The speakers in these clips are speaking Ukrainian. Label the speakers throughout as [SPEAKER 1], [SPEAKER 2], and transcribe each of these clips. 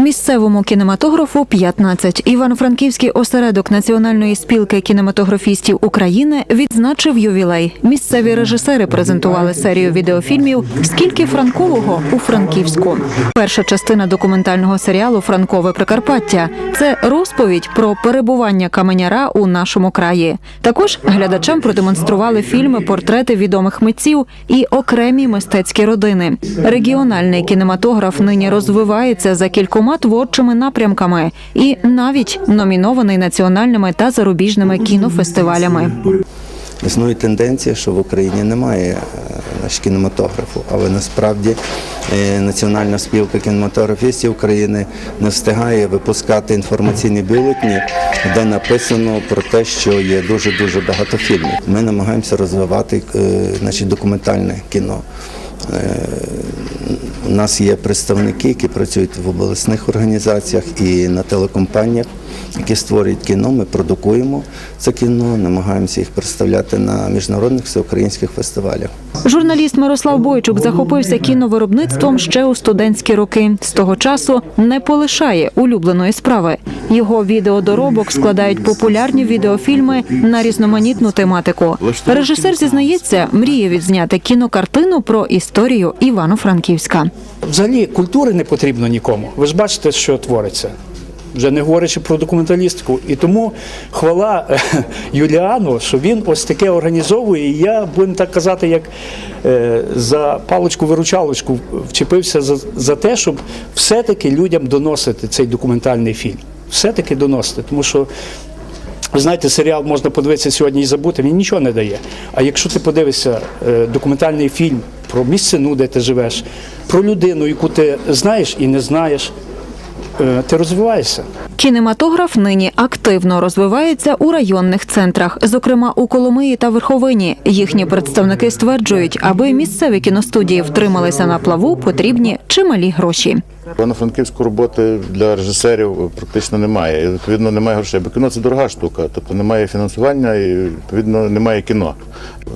[SPEAKER 1] Місцевому кінематографу 15. Івано-Франківський осередок Національної спілки кінематографістів України відзначив ювілей. Місцеві режисери презентували серію відеофільмів Скільки Франкового у Франківську. Перша частина документального серіалу Франкове Прикарпаття це розповідь про перебування каменяра у нашому краї. Також глядачам продемонстрували фільми, портрети відомих митців і окремі мистецькі родини. Регіональний кінематограф нині розвивається за кількома творчими напрямками і навіть номінований національними та зарубіжними кінофестивалями.
[SPEAKER 2] Існує тенденція, що в Україні немає е, кінематографу, але насправді е, Національна спілка кінематографістів України не встигає випускати інформаційні бюлетні, де написано про те, що є дуже дуже багато фільмів. Ми намагаємося розвивати е, значить, документальне кіно. Е, У нас є представники, які працюють в обласних організаціях і на телекомпаніях, які створюють кіно. Ми продукуємо це кіно, намагаємося їх представляти на міжнародних всеукраїнських фестивалях.
[SPEAKER 1] Журналіст Мирослав Бойчук захопився кіновиробництвом ще у студентські роки. З того часу не полишає улюбленої справи. Його відеодоробок складають популярні відеофільми на різноманітну тематику. Режисер зізнається, мріє відзняти кінокартину про історію Івано-Франківська.
[SPEAKER 3] Взагалі культури не потрібно нікому. Ви ж бачите, що твориться. Вже не говорячи про документалістику. І тому хвала е, Юліану, що він ось таке організовує. І я, будемо так казати, як е, за паличку-виручалочку вчепився за, за те, щоб все-таки людям доносити цей документальний фільм. Все-таки доносити. Тому що ви знаєте, серіал можна подивитися сьогодні і забути, він нічого не дає. А якщо ти подивишся е, документальний фільм про місцину, де ти живеш, про людину, яку ти знаєш і не знаєш, е, ти розвиваєшся.
[SPEAKER 1] Кінематограф нині активно розвивається у районних центрах, зокрема у Коломиї та Верховині. Їхні представники стверджують, аби місцеві кіностудії втрималися на плаву, потрібні чималі гроші.
[SPEAKER 4] Івано-Франківську роботи для режисерів практично немає. І відповідно немає грошей. Бо кіно це дорога штука, тобто немає фінансування і відповідно немає кіно.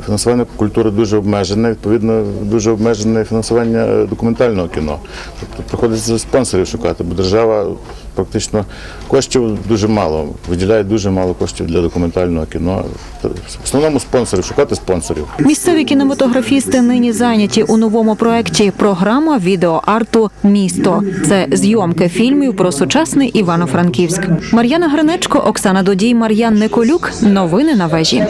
[SPEAKER 4] Фінансування культури дуже обмежене, відповідно, дуже обмежене фінансування документального кіно. Тобто приходиться спонсорів шукати, бо держава практично коштів дуже мало, виділяє дуже мало коштів для документального кіно. В основному спонсорів, шукати спонсорів.
[SPEAKER 1] Місцеві кінематографісти нині зайняті у новому проекті програма відеоарту Місто. Це зйомки фільмів про сучасний Івано-Франківськ. Мар'яна Гринечко, Оксана Додій, Мар'ян Николюк. Новини на вежі.